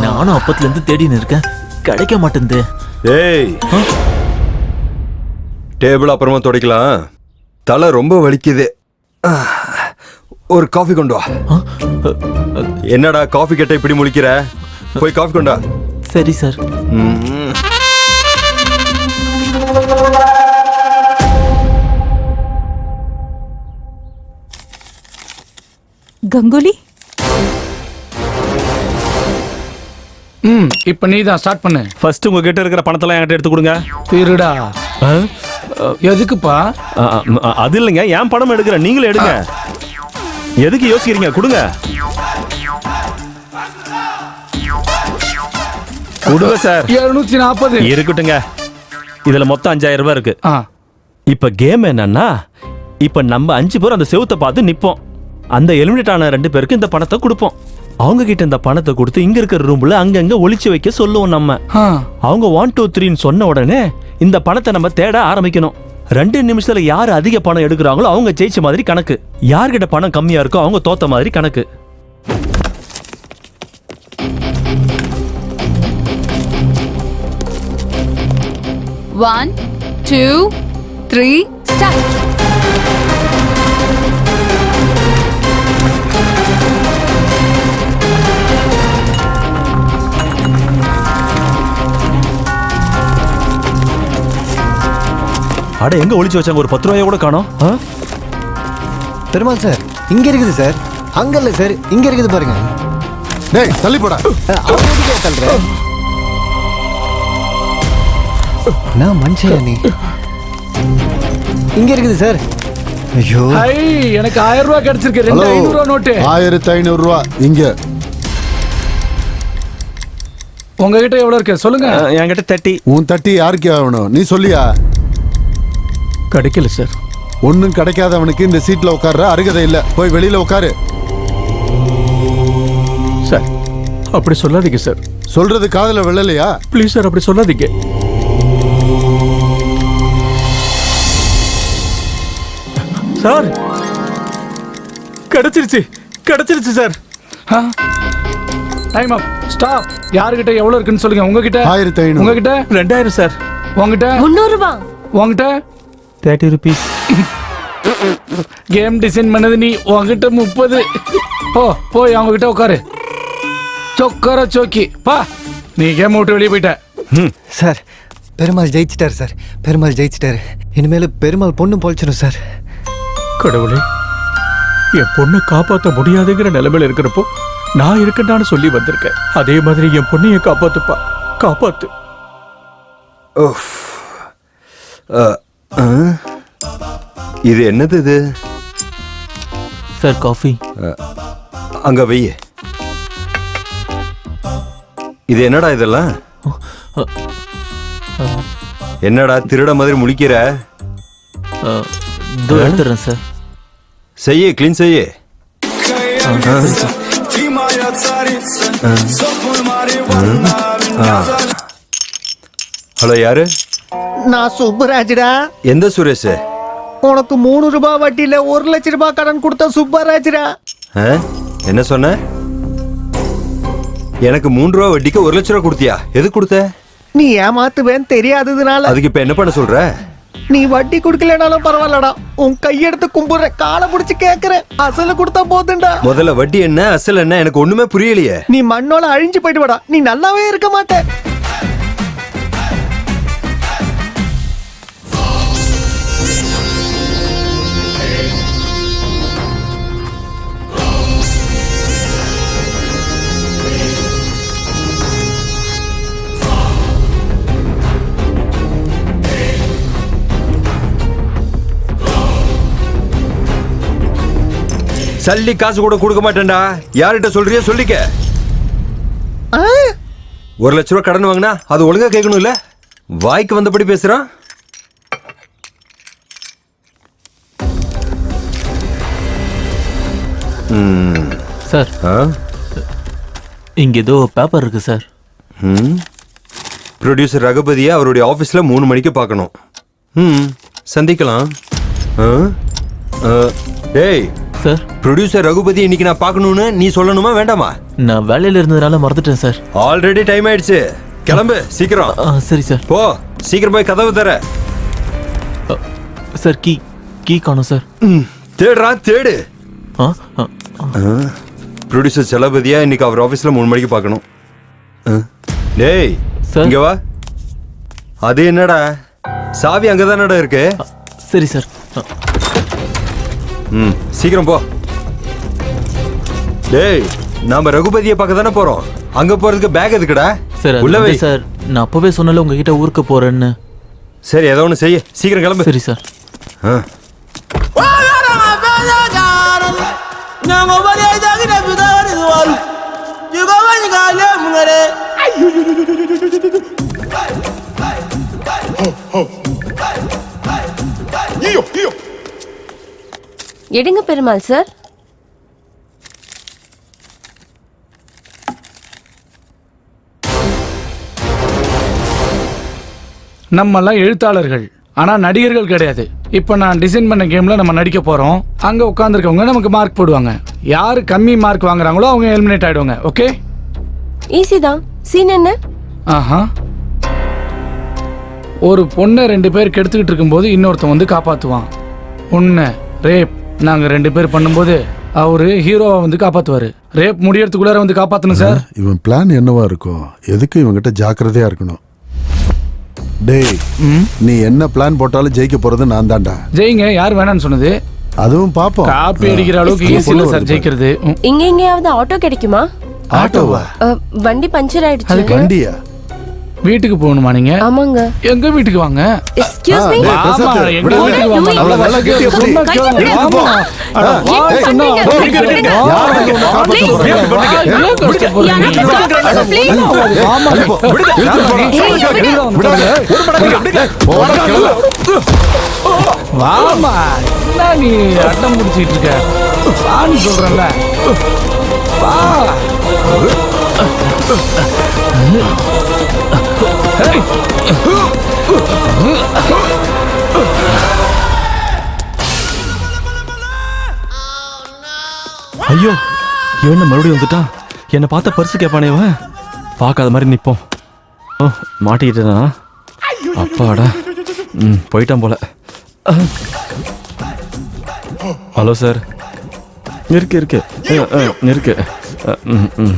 நானும் அப்பத்துல இருந்து தேடின்னு இருக்கேன். கிடைக்க மாட்டேங்குது ஏய். டேபிள் அப்புறமா துடைக்கலாம். தலை ரொம்ப வலிக்குது. ஒரு காஃபி கொண்டு வா. என்னடா காஃபி கேட்ட இப்படி முழிக்கிற? போய் காஃபி கொண்டு வா. சரி சார். ம். கங்குலி? ம் இப்போ நீ தான் ஸ்டார்ட் பண்ணு. ஃபர்ஸ்ட் உங்ககிட்ட இருக்கிற பணத்தெல்லாம் என்கிட்ட எடுத்து கொடுங்க. திருடா? எதுக்குப்பா? அது இல்லைங்க என் பணம் எடுக்கிறேன் நீங்களே எடுங்க. எதுக்கு யோசிக்கிறீங்க கொடுங்க. கொடுங்க சார். எழுநூத்தி நாற்பது இருக்கட்டுங்க. இதுல மொத்தம் அஞ்சாயிரம் ரூபாய் இருக்கு. ஆ. இப்ப கேம் என்னன்னா இப்ப நம்ம அஞ்சு பேர் அந்த செவுத்தை பார்த்து நிப்போம். அந்த எலிமினேட் ஆன ரெண்டு பேருக்கு இந்த பணத்தை கொடுப்போம். அவங்க கிட்ட இந்த பணத்தை கொடுத்து இங்க இருக்கிற ரூம்ல அங்கங்க ஒளிச்சு வைக்க சொல்லுவோம் நம்ம. ஆ. அவங்க ஒன் டூ த்ரீன்னு சொன்ன உடனே இந்த பணத்தை நம்ம தேட ஆரம்பிக்கணும். ரெண்டு நிமிஷத்துல யார் அதிக பணம் எடுக்கிறாங்களோ அவங்க ஜெயிச்ச மாதிரி கணக்கு. யார்கிட்ட பணம் கம்மியா இருக்கோ அவங்க தோத்த மாதிரி கணக்கு. ஒன் டூ த்ரீ ஸ்டார்ட் அட எங்க ஒளிச்சு வச்சாங்க? ஒரு பத்து ரூபாய கூட காணோம். ஆ? பெருமாள் சார் இங்க இருக்குது சார். அங்க இல்ல சார் இங்க இருக்குது பாருங்க. டேய் தள்ளி போடா. அஹ், அவன் எதுக்கு தள்ளுற நான் மனுஷன். நீ இங்க இருக்குது சார். ஐயோ. ஐ எனக்கு ஆயிரம் ரூபாய் கிடைச்சிருக்கு. ரெண்டு ஐநூறு ரூபா நோட்டு. ஆயிரத்தி ஐநூறு ரூபா இங்க. உங்ககிட்ட எவ்வளவு இருக்கு? சொல்லுங்க. என்கிட்ட தட்டி உன் தட்டி யாருக்கு ஆகணும் நீ சொல்லியா? கிடைக்கல சார். ஒன்னும் கிடைக்காதவனுக்கு இந்த சீட்ல உட்கார்ற அருகதை இல்ல. போய் வெளியில உட்காரு. சார் அப்படி சொல்லாதீங்க சார். சொல்றது காதுல விழலையா? ப்ளீஸ் சார் அப்படி சொல்லாதீங்க. சார். கிடைச்சிருச்சு கிடைச்சிருச்சு சார். டைம் அப் ஸ்டாப் யார்கிட்ட எவ்வளவு இருக்குன்னு சொல்லுங்க. உங்ககிட்ட? ஆயிரத்தி ஐநூறு. உங்ககிட்ட? ரெண்டாயிரம் சார். உங்ககிட்ட? முன்னூறுபா உங்ககிட்ட? தேர்ட்டி ருபீஸ் கேம் டிசைன் பண்ணது நீ உங்ககிட்ட முப்பது. போ போய் அவங்க கிட்ட உட்காரு. சொக்கர சோக்கி. பா. நீ கேம் விட்டு வெளியே போயிட்ட. சார். பெருமாள் ஜெயிச்சிட்டார் சார். பெருமாள் ஜெயிச்சிட்டாரு. இனிமேல் பெருமாள் பொண்ணு பொழைச்சிடும் சார். கடவுளே. என் பொண்ணை காப்பாற்ற முடியாதுங்கிற நிலைமையில இருக்கிறப்போ நான் இருக்கட்டான்னு சொல்லி வந்திருக்கேன். அதே மாதிரி என் பொண்ணைய காப்பாத்துப்பா. காப்பாத்து. உஃப். அ, ஆ? இது என்னது இது? Sir coffee. அங்க வை. இது என்னடா இதெல்லாம்? என்னடா திருட மாதிரி முழிக்கிற? அ, இதோ எடுத்துறேன் சார். செய்ய க்ளீன் செய்ய. ஹலோ யாரு? நான் சுப்பராஜ்டா. எந்த சுரேஷ்? உனக்கு மூணு ரூபாய் வட்டியில ஒரு லட்ச ரூபாய் கடன் கொடுத்த சுப்பராஜ்டா. ஆ? என்ன சொன்ன? எனக்கு மூன்று ரூபா வட்டிக்கு ஒரு லட்ச ரூபா கொடுத்தியா? எது கொடுத்த? நீ ஏமாத்துவேன்னு தெரியாததுனால. அதுக்கு இப்ப என்ன பண்ண சொல்ற? நீ வட்டி குடுக்கலனாலும் பரவாயில்லடா. உன் கையெடுத்து கும்புற காலை பிடிச்சு கேக்குறேன். அசல கொடுத்தா போதும்டா. முதல்ல வட்டி என்ன அசல் என்ன எனக்கு ஒண்ணுமே புரியலையே. நீ மண்ணோல அழிஞ்சு போயிட்டு வாடா. நீ நல்லாவே இருக்க மாட்ட. சல்லி காசு கூட கொடுக்க மாட்டேன்டா யார்கிட்ட சொல்றியோ சொல்லிக்க ஆ? ஒரு லட்ச ரூபா கடன் வாங்கினா அது ஒழுங்கா கேட்கணும்ல வாய்க்கு வந்தபடி பேசுறான் ம். சார் ஆ? இங்க ஏதோ பேப்பர் இருக்கு சார் ம். ப்ரொடியூசர் ரகுபதியை அவருடைய ஆஃபீஸில் மூணு மணிக்கு பார்க்கணும் ம் சந்திக்கலாம் ஆ? சார். ப்ரொடியூசர் ரகுபதி இன்னைக்கு நான் பார்க்கணும்னு நீ சொல்லணுமா வேண்டாமா? நான் வேலையில இருந்ததுனால மறந்துட்டேன் சார். ஆல்ரெடி டைம் ஆயிடுச்சு. கிளம்பு சீக்கிரம். ஆ, சரி சார். போ சீக்கிரம் போய் கதவு தர. சார் கீ கீ காணும் சார். தேடுறா தேடு. ஆ ஆ, ஆ. ப்ரொடியூசர் செலபதியா? இன்னைக்கு அவர் ஆஃபீஸில் மூணு மணிக்கு பார்க்கணும். ஆ. டேய் சார். இங்க வா. அது என்னடா? சாவி அங்கதானடா இருக்கு? சரி சார். ஆ, ம். சீக்கிரம் போ. டேய் நாம ரகுபதியை பார்க்க தானே போறோம். அங்க போறதுக்கு பேக் எதுக்குடா? சார் உள்ள வை. சார் நான் அப்பவே சொன்னல உங்ககிட்ட ஊருக்கு போறேன்னு. சரி ஏதோ ஒன்று செய்ய. சீக்கிரம் கிளம்பு. சரி சார். ஆ. எடுங்க பெருமாள் சார் நம்மெல்லாம் எழுத்தாளர்கள் ஆனா நடிகர்கள் கிடையாது. இப்போ நான் டிசைன் பண்ண கேம்ல நம்ம நடிக்க போறோம். அங்க உட்காந்துருக்கவங்க நமக்கு மார்க் போடுவாங்க. யாரு கம்மி மார்க் வாங்குறாங்களோ அவங்க எலிமினேட் ஆயிடுவாங்க ஓகே ஈஸி தான். சீன் என்ன? ஆஹா. ஒரு பொண்ணை ரெண்டு பேர் கெடுத்துக்கிட்டு இருக்கும்போது இன்னொருத்தன் வந்து காப்பாத்துவான். ஒன்று ரேப் நாங்க ரெண்டு பேர் பண்ணும்போது அவரு ஹீரோவை வந்து காப்பாத்துவாரு. ரேப் முடியறதுக்குள்ளார வந்து காப்பாத்தணும் சார். இவன் பிளான் என்னவா இருக்கும்? எதுக்கு இவன்கிட்ட ஜாக்கிரதையா இருக்கணும்? டேய் நீ என்ன பிளான் போட்டாலும் ஜெயிக்க போறது நான் தான்டா. ஜெயிங்க யார் வேணாம்னு சொன்னது? அதுவும் பாப்போம். காப்பி அடிக்கிற அளவுக்கு ஈஸி இல்லை. சார் ஜெயிக்கிறது. இங்க எங்கேயாவது ஆட்டோ கிடைக்குமா? ஆட்டோவா? வண்டி பஞ்சர் ஆயிடுச்சு. வண்டியா? வீட்டுக்கு போகணுமா நீங்க? ஆமாங்க. எங்க வீட்டுக்கு வாங்க? எக்ஸ்கியூஸ் மீ ஆமா. எங்க. வீட்டுக்கு வாங்க. நல்லா? நல்லா கேட்டு? சொன்னா கேளுங்க. ஆமா. சொன்னா. வாமா. என்ன நீ அட்டம் முடிச்சிட்டு இருக்க? வான்னு வா. ஐயோ என்ன மறுபடியும் வந்துட்டான் என்னை பார்த்த பரிசு கேட்பானேவன் பார்க்காத மாதிரி நிற்போம் ஓ மாட்டிக்கிட்டேனா? அப்பாடா. ம் போயிட்டான் போல. Hello sir. இருக்கு இருக்கு. இருக்கு. ம், ம்.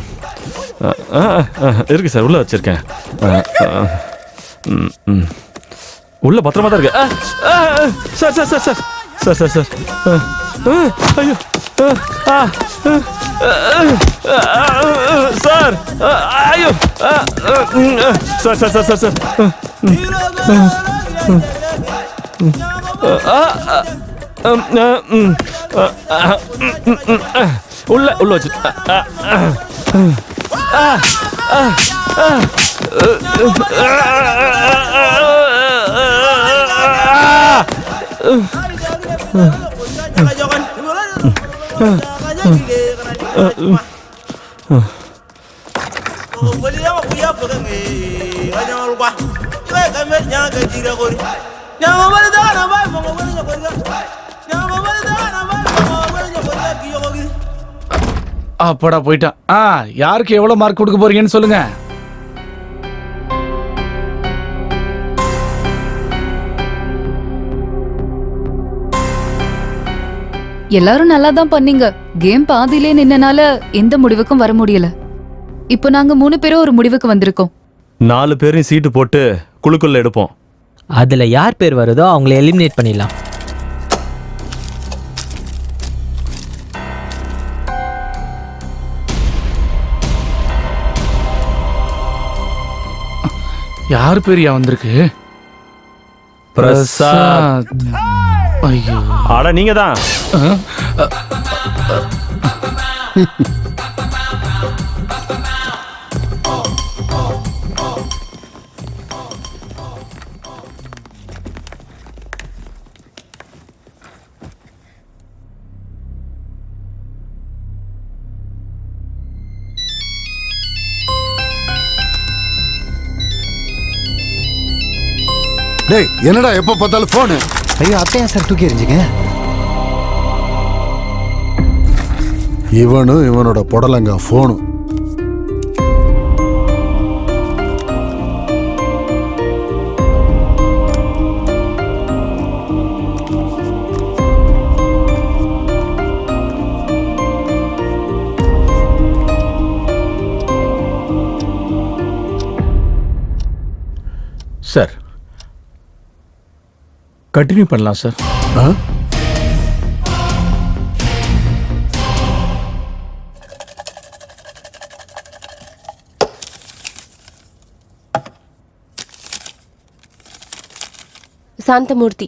இருக்கு சார். உள்ளே வச்சிருக்கேன். உள்ள பத்திரமா தான் இருக்கு sir sir sir sir sir sir sir ஐயோ சார் ஐயோ sir sir sir sir sir உள்ள உள்ள வச்சு அஹ், அப்பாடா போயிட்டான் ஆ யாருக்கு எவ்வளவு மார்க் கொடுக்க போறீங்கன்னு சொல்லுங்க. எல்லாரும் நல்லா தான் பண்ணீங்க. கேம் பாதியிலே நின்னனால எந்த முடிவுக்கும் வர முடியல. இப்போ நாங்க மூணு பேரும் ஒரு முடிவுக்கு வந்திருக்கோம். நாலு பேரையும் சீட்டு போட்டு குழுக்குள்ள எடுப்போம். அதுல யார் பேர் வருதோ அவங்கள எலிமினேட் பண்ணிடலாம். யார் பேரியா வந்திருக்கு? பிரசாத். ஐயோ. ஆட நீங்க தான் டேய் என்னடா எப்ப பார்த்தாலும் போனு ஐயோ அத்தையா சார் தூக்கி எறிஞ்சிங்க. இவனும் இவனோட புடலங்கா போனும் சார் கண்டினியூ பண்ணலாம் சார் ஆ? சாந்தமூர்த்தி